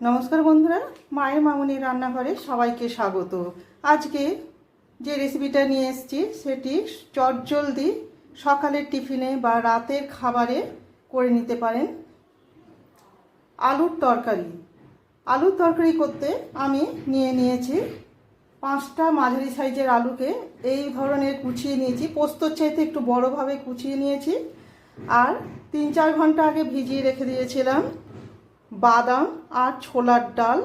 নমস্কার বন্ধুরা, মায়ের মামনির রান্নাঘরে সবাইকে স্বাগত। আজকে যে রেসিপিটা নিয়ে এসেছি, সেটি চটজলদি সকালের টিফিনে বা রাতের খাবারে করে নিতে পারেন। আলুর তরকারি। আলুর তরকারি করতে আমি নিয়ে নিয়েছি পাঁচটা মাঝারি সাইজের আলুকে। এই ধরনের কুচিয়ে নিয়েছি, পোস্তর চাইতে একটু বড়োভাবে কুচিয়ে নিয়েছি। আর তিন চার ঘণ্টা আগে ভিজিয়ে রেখে দিয়েছিলাম। বাদাম আর ছোলার ডাল।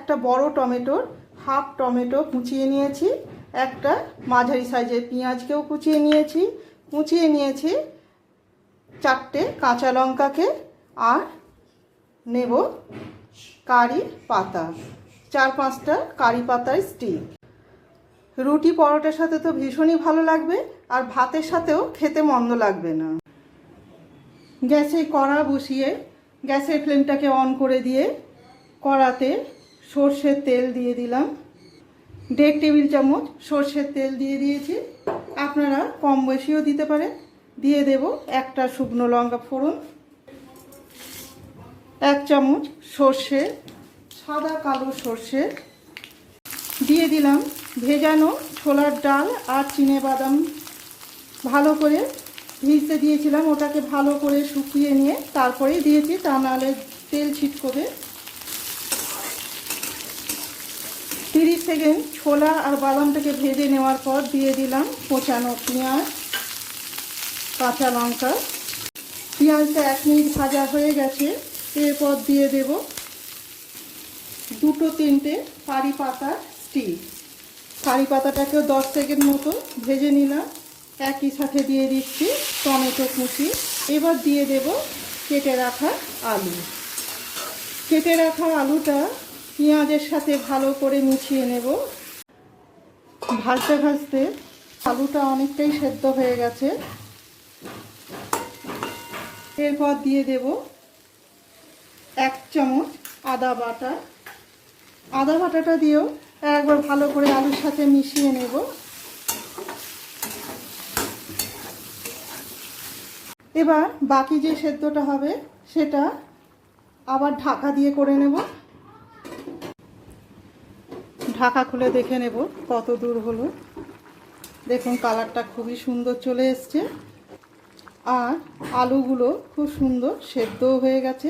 একটা বড় টমেটোর হাফ টমেটো কুচিয়ে নিয়েছি, একটা মাঝারি সাইজের পেঁয়াজকেও কুচিয়ে নিয়েছি কুচিয়ে নিয়েছি চারটে কাঁচা লঙ্কাকে আর নেব কারি পাতা, চার পাঁচটা কারি পাতার স্টিক। রুটি পরোটার সাথে তো ভীষণই ভালো লাগবে, আর ভাতের সাথেও খেতে মন্দ লাগবে না। গ্যাসে কড়া বসিয়ে, গ্যাসের ফ্লেমটাকে অন করে দিয়ে কড়াতে সর্ষের তেল দিয়ে দিলাম। দেড় টেবিল চামচ সর্ষের তেল দিয়ে দিয়েছি। আপনারা কম বেশিও দিতে পারেন। দিয়ে দেব একটা শুকনো লঙ্কা ফোড়ন। এক চামচ সর্ষে, সাদা কালো সর্ষে। দিয়ে দিলাম ভেজানো ছোলার ডাল আর চিনে বাদাম। ভালো করে ভিজতে দিয়েছিলাম, ওটাকে ভালো করে শুকিয়ে নিয়ে তারপরেই দিয়েছি, তা নাহলে তেল ছিটকবে। তিরিশ সেকেন্ড ছোলা আর বাদামটাকে ভেজে নেওয়ার পর দিয়ে দিলাম কোচানো পেঁয়াজ, কাঁচা লঙ্কা। পেঁয়াজটা এক মিনিট ভাজা হয়ে গেছে, এরপর দিয়ে দেব দুটো তিনটে কারি পাতা স্টিক। কারি পাতাটাকেও দশ সেকেন্ড মতো ভেজে নিলাম। একই সাথে দিয়ে দিচ্ছি টমেটো কুচি। এবার দিয়ে দেব কেটে রাখা আলু। কেটে রাখা আলুটা পেঁয়াজের সাথে ভালো করে মিশিয়ে নেব। ভাজতে ভাজতে আলুটা অনেকটাই সেদ্ধ হয়ে গেছে। এরপর দিয়ে দেব এক চামচ আদা বাটা। আদা বাটাটা দিয়েও একবার ভালো করে আলুর সাথে মিশিয়ে নেব। এবার বাকি যে সেদ্ধটা হবে, সেটা আবার ঢাকা দিয়ে করে নেব। ঢাকা খুলে দেখে নেব কত দূর হলো। দেখুন, কালারটা খুবই সুন্দর চলে এসছে। আর আলুগুলো খুব সুন্দর সেদ্ধও হয়ে গেছে।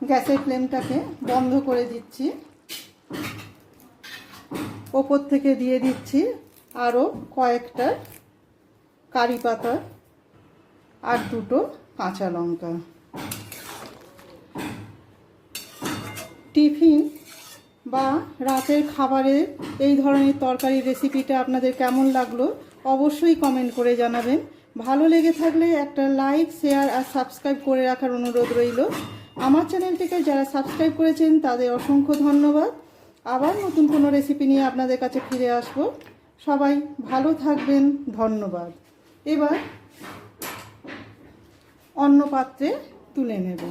গ্যাসের ফ্লেমটাকে বন্ধ করে দিচ্ছি। ওপর থেকে দিয়ে দিচ্ছি আরও কয়েকটা কারি পাতা আর দুটো কাঁচা লঙ্কা। টিফিন বা রাতের খাবারের এই ধরনের তরকারি রেসিপিটা আপনাদের কেমন লাগল অবশ্যই কমেন্ট করে জানাবেন। ভালো লেগে থাকলে একটা লাইক, শেয়ার আর সাবস্ক্রাইব করে রাখার অনুরোধ রইল। আমার চ্যানেলটিকে যারা সাবস্ক্রাইব করেছেন তাদের অসংখ্য ধন্যবাদ। আবার নতুন কোনো রেসিপি নিয়ে আপনাদের কাছে ফিরে আসব। সবাই ভালো থাকবেন, ধন্যবাদ। এবার অন্য পাত্রে তুলে নেব।